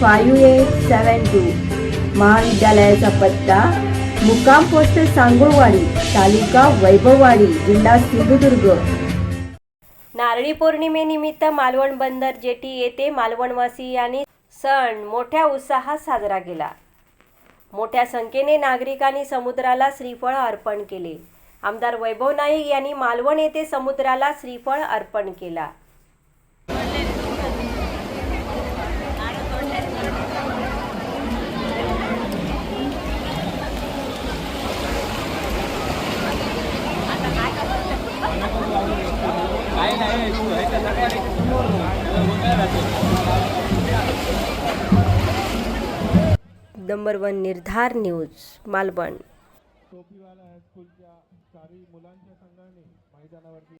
five eight seven two. महाविद्यालयाचा पत्ता मुक्काम पोस्ट सांगुळवाडी तालुका वैभववाडी जिल्हा सिंधुदुर्ग. नारळी पौर्णिमेनिमित्त मालवण बंदर जेटी येथे मालवणवासियांनी सण मोठ्या उत्साहात साजरा केला. मोठ्या संख्येने नागरिकांनी समुद्राला श्रीफळ अर्पण केले. आमदार वैभव नाईक यांनी मालवण येथे समुद्राला श्रीफळ अर्पण केला. नंबर वन निर्धार न्यूज मालवण. टोपीवाला हायस्कूलच्या चारही मुलांच्या संघाने मैदानावरती